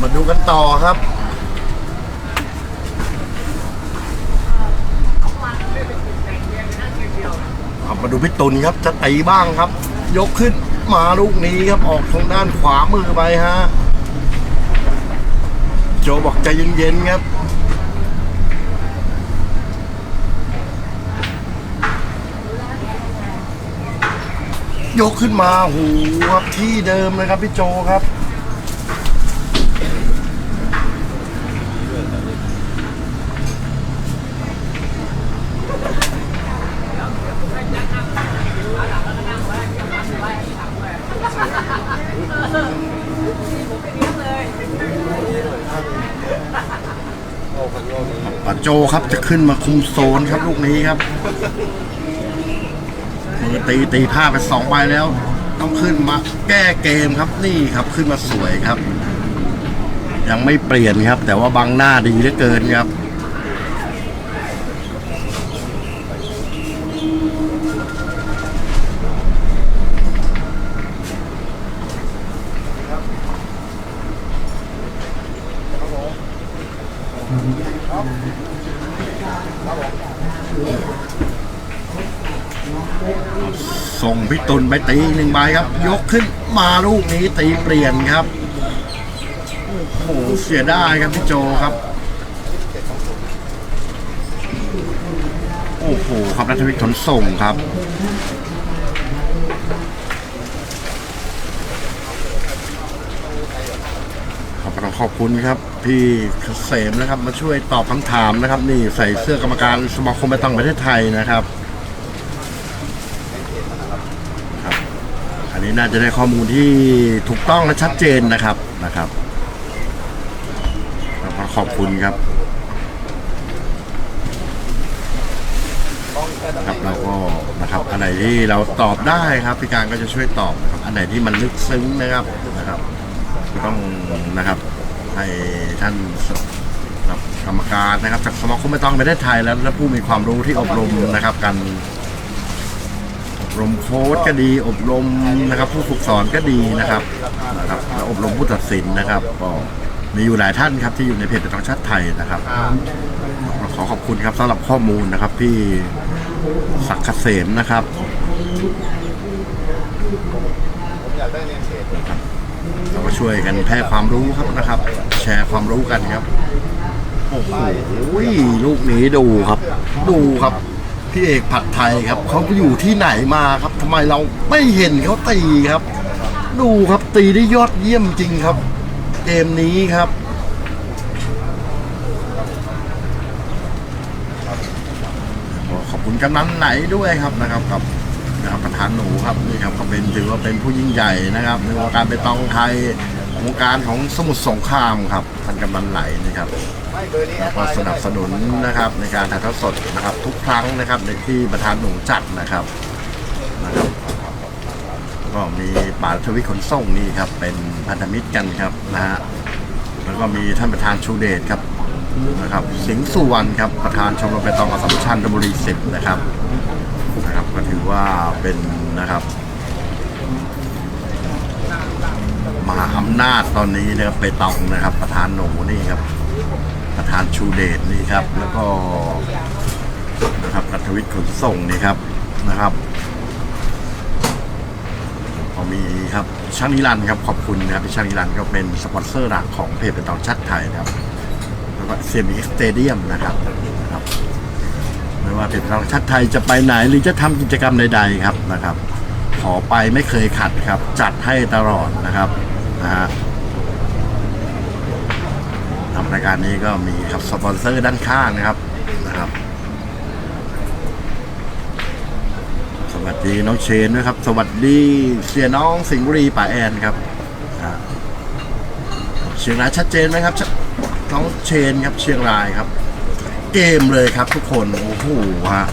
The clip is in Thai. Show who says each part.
Speaker 1: มาดูกันต่อครับมาดูพี่ตุลครับ จะตีบ้างครับ ยกขึ้นมาลูกนี้ครับออกทางด้านขวามือไปฮะ โจบอกใจเย็นๆครับ ยกขึ้นมาหูครับที่เดิมเลยครับพี่โจครับปาโจครับจะขึ้นมาคุมโซนครับลูกนี้ครับ ตีตีผ้าไปสองใบแล้ว ต้องขึ้นมาแก้เกมครับนี่ครับขึ้นมาสวยครับ ยังไม่เปลี่ยนครับ แต่ว่าบังหน้าดีเหลือเกินครับ ส่งพี่ตุลไปตีหนึ่งใบครับ ยกขึ้นมาลูกนี้ตีเปลี่ยนครับโอ้โหเสียได้ครับพี่โจครับ โอ้โหครับนัทวิทย์ขนส่งครับขอบคุณขอบคุณครับพี่เกษมนะครับ มาช่วยตอบคำถามนะครับ นี่ใส่เสื้อกรรมการสมาคมไปตังประเทศไทยนะครับ อั นี้น่าจะได้ข้อมูลที่ถูกต้องและชัดเจนนะครับนะครับแล้วก็ขอบคุณครับครับเราก็นะครับอันไหนที่เราตอบได้ครับพี่การก็จะช่วยตอบนะครับอันไหนที่มันลึกซึ้งนะครับนะครับ ก็ต้องนะครับให้ท่านกรรมการนะครับจากสมาคมไม่ต้องประเทศไทยแล้วและผู้มีความรู้ที่อบรมนะครับกัน รมโค้ชก็ดีอบรมนะครับ ผู้ฝึกสอนก็ดีนะครับนะครับแล้วอบรมผู้ตัดสินนะครับก็มีอยู่หลายท่านครับที่อยู่ในเพจตองชาติไทยนะครับขอขอบคุณครับสำหรับข้อมูลนะครับพี่ศักดิ์เกษมนะครับเราก็ช่วยกันแพร่ความรู้ครับนะครับ แชร์ความรู้กันครับโอ้โหลูกนี้ดูครับ ดูครับ พี่เอกผัดไทยครับเขาไปอยู่ที่ไหนมาครับทำไมเราไม่เห็นเขาตีครับ ดูครับตีได้ยอดเยี่ยมจริงครับ เกมนี้ครับขอบคุณกำนันไหนด้วยครับนะครับกับนะครับประธานหนูครับนี่ครับก็เป็นถือว่าเป็นผู้ยิ่งใหญ่นะครับในวงการเปตองไทย วงการของสมุทรสงครามครับท่านกำนันไหลนะครับแล้วก็สนับสนุนนะครับในการถ่ายทอดสดนะครับ ทุกครั้งนะครับในที่ประธานหนูจัดนะครับนะครับก็มีป่าทวิขนส่งนี่ครับเป็นพันธมิตรกันครับนะฮะแล้วก็มีท่านประธานชูเดชครับนะครับ สิงห์สุวรรณครับประธานชมรมไปตองอสัมชัญธนบุรีสิบนะครับนะครับ ก็ถือว่าเป็นนะครับ มหาอำนาจตอนนี้นะครับไปตองนะครับ ประธานหนูนี่ครับ ประธานชูเดชนี่ครับ แล้วก็นะครับกัทวิทย์ขนส่งนี่ครับนะครับพอมีครับช่างนิรันดร์ครับขอบคุณนะครับพี่ช่างนิรันดร์ก็เป็นสปอนเซอร์หลักของเพจเปตองชัดไทยนะครับแล้วก็เซมิสเตเดียมนะครับนะครับไม่ว่าเพจเปตองชัดไทยจะไปไหนหรือจะทำกิจกรรมใดๆครับนะครับขอไปไม่เคยขัดครับ จัดให้ตลอดนะครับ นะฮะทำรายการนี้ก็มีครับสปอนเซอร์ด้านข้างนะครับนะครับ สวัสดีน้องเชนด้วยครับ สวัสดีเสียน้องสิงห์บุรีป่าแอนครับเชียงรายชัดเจนไหมครับน้องเชนครับเชียงรายครับ เกมเลยครับทุกคนโอ้โหฮะ